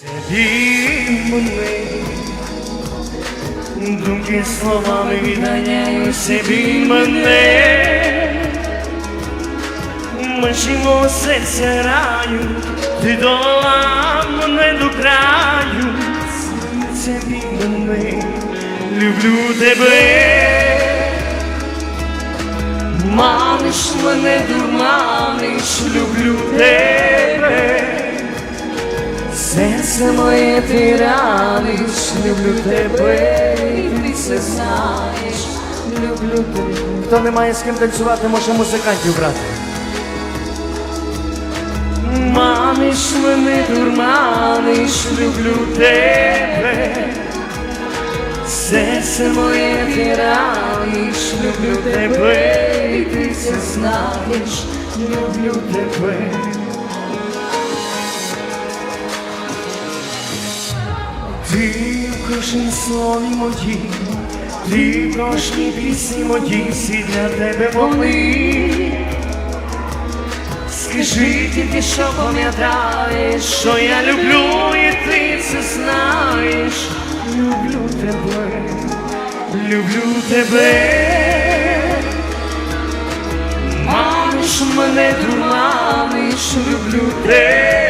Тобі мене, думки словами відганяю собі мене, Мочимо серця раю, ти дола мене до краю, Тобі мене, люблю тебе. Маниш мене, дурманиш, люблю тебе. Серце моє ти раниш, люблю тебе, і ти це знаєш, люблю тебе. Хто не має з ким танцювати, може музикантів брати. Маниш мене, дурманиш, люблю тебе. Серце моє ти раниш, люблю тебе, і ти це знаєш, люблю тебе. Ти в кожній слові моїй, ти в кожній пісні моїй, всі для тебе вони. Скажи тільки, що пам'ятаєш, що я люблю, і ти це знаєш. Люблю тебе, люблю тебе. Маниш мене, дурманиш, люблю тебе.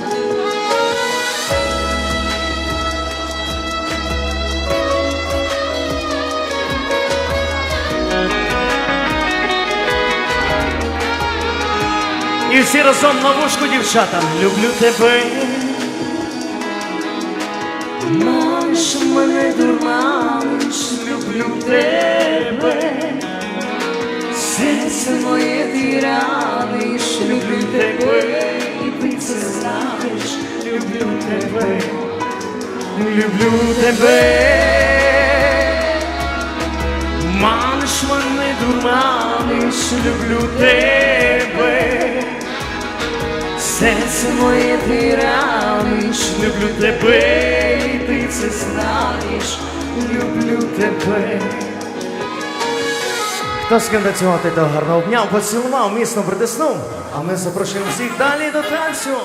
І всі разом на вушку, дівчата, люблю тебе. Маниш мене, дурманиш, люблю тебе. Серце моє ти раниш, люблю тебе, і ти це знаєш, люблю тебе, люблю тебе. Маниш мене, дурманиш, люблю тебе. Серце моє ти раниш, люблю тебе, і ти це знаєш, люблю тебе. Хто з ким гарного дня поцілував, міцно притиснув. А ми запрошуємо всіх далі до танцю.